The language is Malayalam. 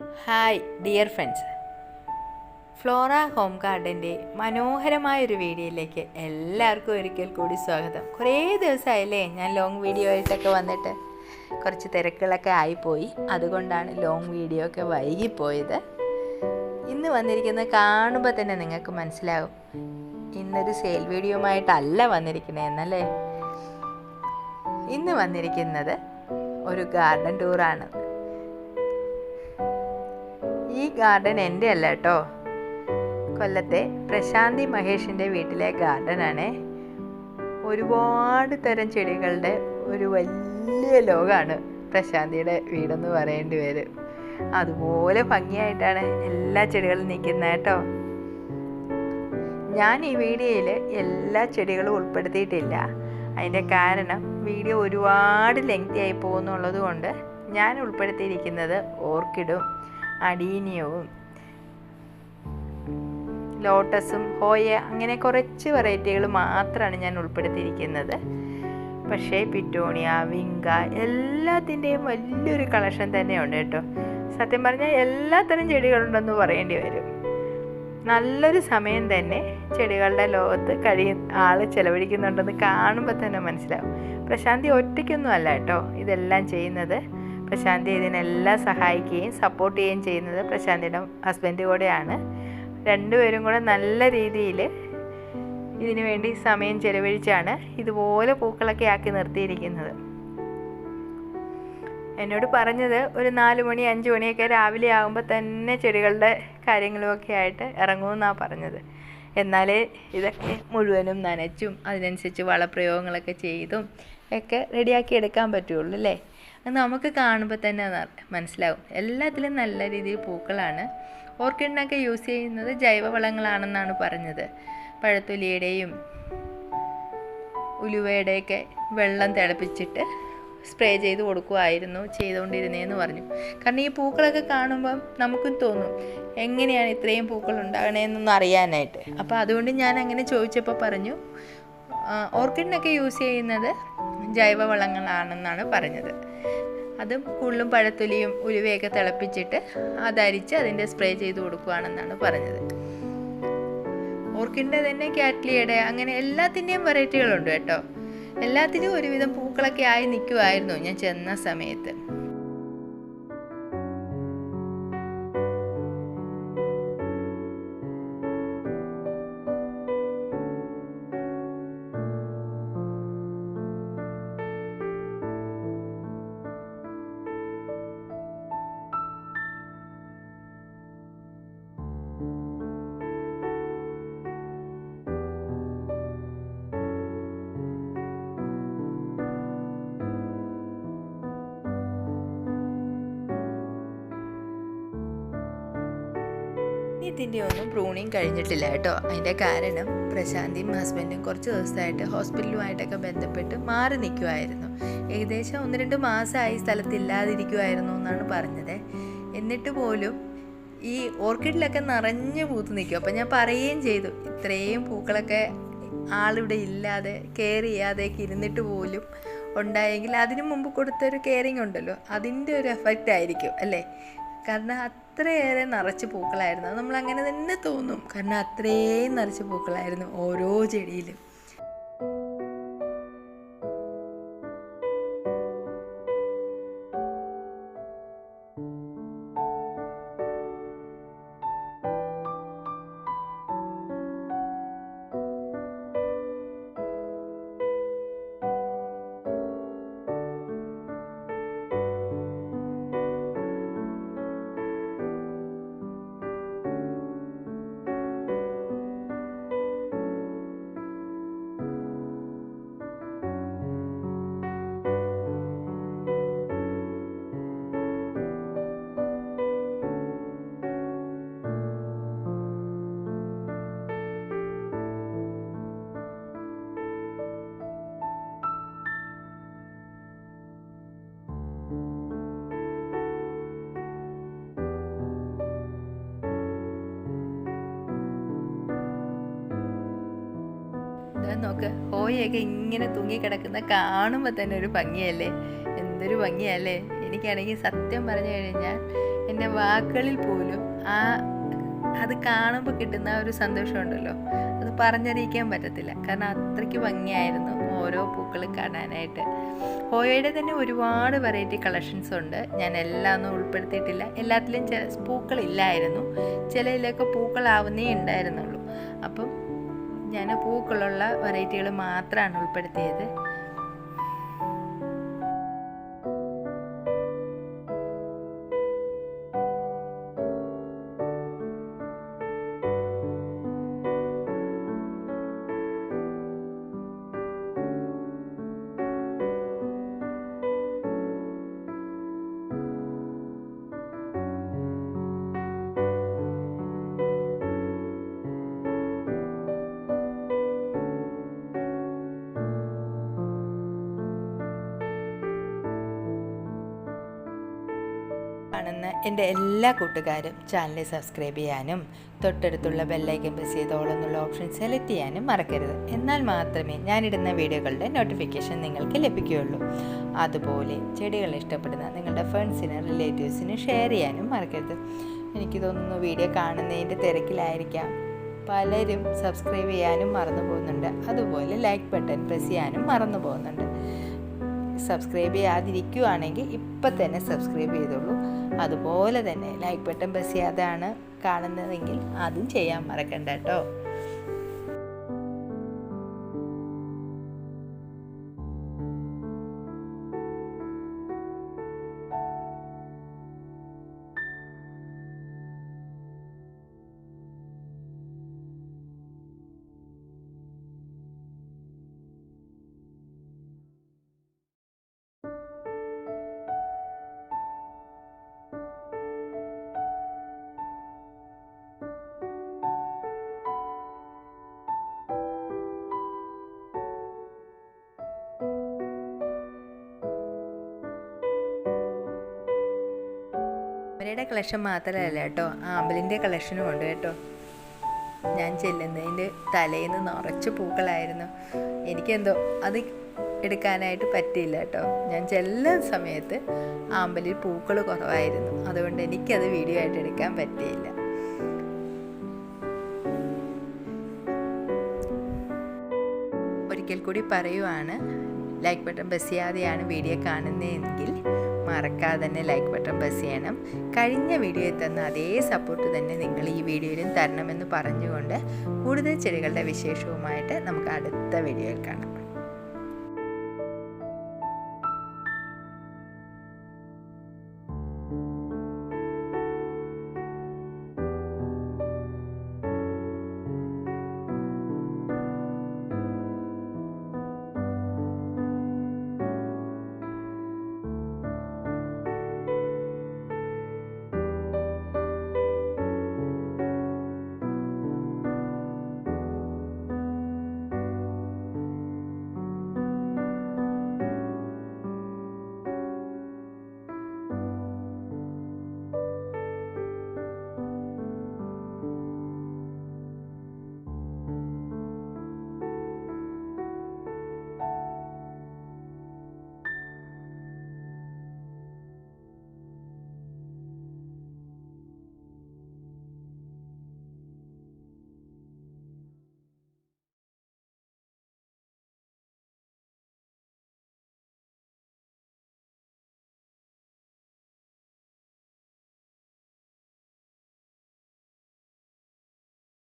Hi dear friends Flora home ഗാർഡന്റെ മനോഹരമായൊരു വീഡിയോയിലേക്ക് എല്ലാവർക്കും ഒരിക്കൽ കൂടി സ്വാഗതം. കുറേ ദിവസമായില്ലേ ഞാൻ ലോങ് വീഡിയോ ആയിട്ടൊക്കെ വന്നിട്ട് കുറച്ച് തിരക്കുകളൊക്കെ ആയിപ്പോയി. അതുകൊണ്ടാണ് ലോങ് വീഡിയോ ഒക്കെ വൈകിപ്പോയത്. ഇന്ന് വന്നിരിക്കുന്നത് കാണുമ്പോൾ തന്നെ നിങ്ങൾക്ക് മനസ്സിലാകും ഇന്നൊരു സെയിൽ വീഡിയോയുമായിട്ടല്ല വന്നിരിക്കുന്നത് എന്നല്ലേ ഇന്ന് വന്നിരിക്കുന്നത് ഒരു ഗാർഡൻ ടൂറാണ് ഈ ഗാർഡൻ എന്റെ അല്ല കേട്ടോ. കൊല്ലത്തെ പ്രശാന്തി മഹേഷിന്റെ വീട്ടിലെ ഗാർഡനാണ് ഒരുപാട് തരം ചെടികളുടെ ഒരു വലിയ ലോകമാണ് പ്രശാന്തിയുടെ വീടെന്ന് പറയേണ്ടി വരും. അതുപോലെ ഭംഗിയായിട്ടാണ് എല്ലാ ചെടികളും നിൽക്കുന്നത് കേട്ടോ. ഞാൻ ഈ വീഡിയോയിൽ എല്ലാ ചെടികളും ഉൾപ്പെടുത്തിയിട്ടില്ല. അതിന്റെ കാരണം വീഡിയോ ഒരുപാട് ലെങ്തി ആയി പോകുന്നുള്ളത് കൊണ്ട് ഞാൻ ഉൾപ്പെടുത്തിയിരിക്കുന്നത് ഓർക്കിഡും അഡീനിയവും ലോട്ടസും ഹോയ അങ്ങനെ കുറച്ച് വെറൈറ്റികൾ മാത്രമാണ് ഞാൻ ഉൾപ്പെടുത്തിയിരിക്കുന്നത്. പക്ഷേ പിറ്റോണിയ വിങ്ക എല്ലാത്തിന്റെയും വലിയൊരു കളക്ഷൻ തന്നെയുണ്ട് കേട്ടോ. സത്യം പറഞ്ഞാൽ എല്ലാത്തരം ചെടികളുണ്ടെന്ന് പറയേണ്ടി വരും. നല്ലൊരു സമയം തന്നെ ചെടികളുടെ ലോകത്ത് കഴിയ ആൾ ചെലവഴിക്കുന്നുണ്ടെന്ന് കാണുമ്പോൾ തന്നെ മനസ്സിലാവും. പ്രശാന്തി ഒറ്റയ്ക്കൊന്നും അല്ല കേട്ടോ ഇതെല്ലാം ചെയ്യുന്നത്. പ്രശാന്തി ഇതിനെല്ലാം സഹായിക്കുകയും സപ്പോർട്ട് ചെയ്യുകയും ചെയ്യുന്നത് പ്രശാന്തിയുടെ ഹസ്ബൻഡ് കൂടെയാണ്. രണ്ടുപേരും കൂടെ നല്ല രീതിയിൽ ഇതിനു വേണ്ടി സമയം ചെലവഴിച്ചാണ് ഇതുപോലെ പൂക്കളൊക്കെ ആക്കി നിർത്തിയിരിക്കുന്നത്. എന്നോട് പറഞ്ഞത് ഒരു നാല് മണി അഞ്ച് മണിയൊക്കെ രാവിലെ ആകുമ്പോൾ തന്നെ ചെടികളുടെ കാര്യങ്ങളുമൊക്കെ ആയിട്ട് ഇറങ്ങുമെന്നാണ് പറഞ്ഞത്. എന്നാലേ ഇതൊക്കെ മുഴുവനും നനച്ചും അതിനനുസരിച്ച് വളപ്രയോഗങ്ങളൊക്കെ ചെയ്തും ഒക്കെ റെഡിയാക്കി എടുക്കാൻ പറ്റുള്ളൂ അല്ലേ? നമുക്ക് കാണുമ്പോൾ തന്നെ മനസ്സിലാവും. എല്ലാത്തിലും നല്ല രീതിയിൽ പൂക്കളാണ്. ഓർക്കിഡിനൊക്കെ യൂസ് ചെയ്യുന്നത് ജൈവവളങ്ങളാണെന്നാണ് പറഞ്ഞത്. പഴത്തൊലിയുടെയും ഉലുവയുടെയൊക്കെ വെള്ളം തിളപ്പിച്ചിട്ട് സ്പ്രേ ചെയ്ത് കൊടുക്കുമായിരുന്നു ചെയ്തുകൊണ്ടിരുന്നതെന്ന് പറഞ്ഞു. കാരണം ഈ പൂക്കളൊക്കെ കാണുമ്പം നമുക്കും തോന്നും എങ്ങനെയാണ് ഇത്രയും പൂക്കൾ ഉണ്ടാകണേന്നൊന്നും അറിയാനായിട്ട്. അപ്പോൾ അതുകൊണ്ട് ഞാൻ അങ്ങനെ ചോദിച്ചപ്പോൾ പറഞ്ഞു ഓർക്കിഡിനൊക്കെ യൂസ് ചെയ്യുന്നത് ജൈവവളങ്ങളാണെന്നാണ് പറഞ്ഞത്. അതും കൂടുതലും പഴത്തൊലിയും ഉലുവയൊക്കെ തിളപ്പിച്ചിട്ട് അതരിച്ച് അതിന്റെ സ്പ്രേ ചെയ്ത് കൊടുക്കുകയാണെന്നാണ് പറഞ്ഞത്. ഓർക്കിഡിന്റെ തന്നെ കാറ്റ്ലിയുടെ അങ്ങനെ എല്ലാത്തിന്റെയും വെറൈറ്റികളുണ്ട് കേട്ടോ. എല്ലാത്തിനും ഒരുവിധം പൂക്കളൊക്കെ ആയി നിൽക്കുമായിരുന്നു ഞാൻ ചെന്ന സമയത്ത്. ഇതിന്റെ ഒന്നും പ്രൂണിങ് കഴിഞ്ഞിട്ടില്ല കേട്ടോ. അതിന്റെ കാരണം പ്രശാന്തിയും ഹസ്ബൻഡും കുറച്ച് ദിവസമായിട്ട് ഹോസ്പിറ്റലുമായിട്ടൊക്കെ ബന്ധപ്പെട്ട് മാറി നിൽക്കുമായിരുന്നു ഏകദേശം ഒന്ന് രണ്ട് മാസമായി സ്ഥലത്തില്ലാതിരിക്കുമായിരുന്നു എന്നാണ് പറഞ്ഞത്. എന്നിട്ട് പോലും ഈ ഓർക്കിഡിലൊക്കെ നിറഞ്ഞു പൂത്ത് നിൽക്കും. അപ്പം ഞാൻ പറയുകയും ചെയ്തു ഇത്രയും പൂക്കളൊക്കെ ആളിവിടെ ഇല്ലാതെ കെയർ ചെയ്യാതെയൊക്കെ ഇരുന്നിട്ട് പോലും ഉണ്ടായെങ്കിൽ അതിനു മുമ്പ് കൊടുത്തൊരു കെയറിങ് ഉണ്ടല്ലോ അതിന്റെ ഒരു എഫക്റ്റ് ആയിരിക്കും അല്ലേ? കാരണം അത്രയേറെ നിറച്ച് പൂക്കളായിരുന്നു. നമ്മൾ അങ്ങനെ തന്നെ തോന്നും. കാരണം അത്രയും നിറച്ച് പൂക്കളായിരുന്നു ഓരോ ചെടിയിലും. ഇതാ നോക്ക്. ഹോയൊക്കെ ഇങ്ങനെ തൂങ്ങിക്കിടക്കുന്ന കാണുമ്പോൾ തന്നെ ഒരു ഭംഗിയല്ലേ? എന്തൊരു ഭംഗിയല്ലേ? എനിക്കാണെങ്കിൽ സത്യം പറഞ്ഞു കഴിഞ്ഞാൽ എന്റെ വാക്കുകളിൽ പോലും ആ അത് കാണുമ്പോൾ കിട്ടുന്ന ഒരു സന്തോഷമുണ്ടല്ലോ അത് പറഞ്ഞറിയിക്കാൻ പറ്റത്തില്ല. കാരണം അത്രയ്ക്ക് ഭംഗിയായിരുന്നു ഓരോ പൂക്കളും കാണാനായിട്ട്. ഹോയയുടെ തന്നെ ഒരുപാട് വെറൈറ്റി കളക്ഷൻസ് ഉണ്ട്. ഞാൻ എല്ലാം ഒന്നും ഉൾപ്പെടുത്തിയിട്ടില്ല. എല്ലാത്തിലും ചില പൂക്കളില്ലായിരുന്നു. ചിലയിലൊക്കെ പൂക്കളാവുന്നേ ഉണ്ടായിരുന്നുള്ളൂ. അപ്പം ഞാൻ പൂക്കളുള്ള വെറൈറ്റികൾ മാത്രമാണ് ഉൾപ്പെടുത്തിയത്. കാണുന്ന എന്റെ എല്ലാ കൂട്ടുകാരും ചാനൽ സബ്സ്ക്രൈബ് ചെയ്യാനും തൊട്ടടുത്തുള്ള ബെല്ലൈക്കൻ പ്രസ് ചെയ്ത് ഓപ്ഷൻ സെലക്ട് ചെയ്യാനും മറക്കരുത്. എന്നാൽ മാത്രമേ ഞാനിടുന്ന വീഡിയോകളുടെ നോട്ടിഫിക്കേഷൻ നിങ്ങൾക്ക് ലഭിക്കുകയുള്ളൂ. അതുപോലെ ചെടികൾ ഇഷ്ടപ്പെടുന്ന നിങ്ങളുടെ ഫ്രണ്ട്സിന് റിലേറ്റീവ്സിന് ഷെയർ ചെയ്യാനും മറക്കരുത്. എനിക്ക് തോന്നുന്നു വീഡിയോ കാണുന്നതിന്റെ തിരക്കിലായിരിക്കാം. പലരും സബ്സ്ക്രൈബ് ചെയ്യാനും മറന്നു പോകുന്നുണ്ട്. അതുപോലെ ലൈക്ക് ബട്ടൺ പ്രസ് ചെയ്യാനും മറന്നു പോകുന്നുണ്ട്. സബ്സ്ക്രൈബ് ചെയ്യാതിരിക്കുകയാണെങ്കിൽ ഇപ്പം തന്നെ സബ്സ്ക്രൈബ് ചെയ്തോളൂ. അതുപോലെ തന്നെ ലൈക്ക് ബട്ടൺ പ്രസ് ചെയ്യാതെയാണ് കാണുന്നതെങ്കിൽ അതും ചെയ്യാൻ മറക്കണ്ട കേട്ടോ. അവരുടെ കളക്ഷൻ മാത്രമല്ല കേട്ടോ. ആമ്പലിന്റെ കളക്ഷനും ഉണ്ട് കേട്ടോ. ഞാൻ ചെല്ലുന്നതിന്റെ തലേന്ന് നിറച്ച് പൂക്കളായിരുന്നു. എനിക്കെന്തോ അത് എടുക്കാനായിട്ട് പറ്റിയില്ല കേട്ടോ. ഞാൻ ചെല്ലുന്ന സമയത്ത് ആമ്പലിൽ പൂക്കൾ കുറവായിരുന്നു. അതുകൊണ്ട് എനിക്കത് വീഡിയോ ആയിട്ട് എടുക്കാൻ പറ്റിയില്ല. ഒരിക്കൽ കൂടി പറയുവാണ് ലൈക്ക് ബട്ടൺ ബസ് ചെയ്യാതെയാണ് വീഡിയോ കാണുന്നതെങ്കിൽ മറക്കാതെ തന്നെ ലൈക്ക് ബട്ടൺ പ്രസ് ചെയ്യണം. കഴിഞ്ഞ വീഡിയോയിൽ തന്ന അതേ സപ്പോർട്ട് തന്നെ നിങ്ങൾ ഈ വീഡിയോയിലും തരണമെന്ന് പറഞ്ഞുകൊണ്ട് കൂടുതൽ ചെടികളുടെ വിശേഷവുമായിട്ട് നമുക്ക് അടുത്ത വീഡിയോയിൽ കാണാം.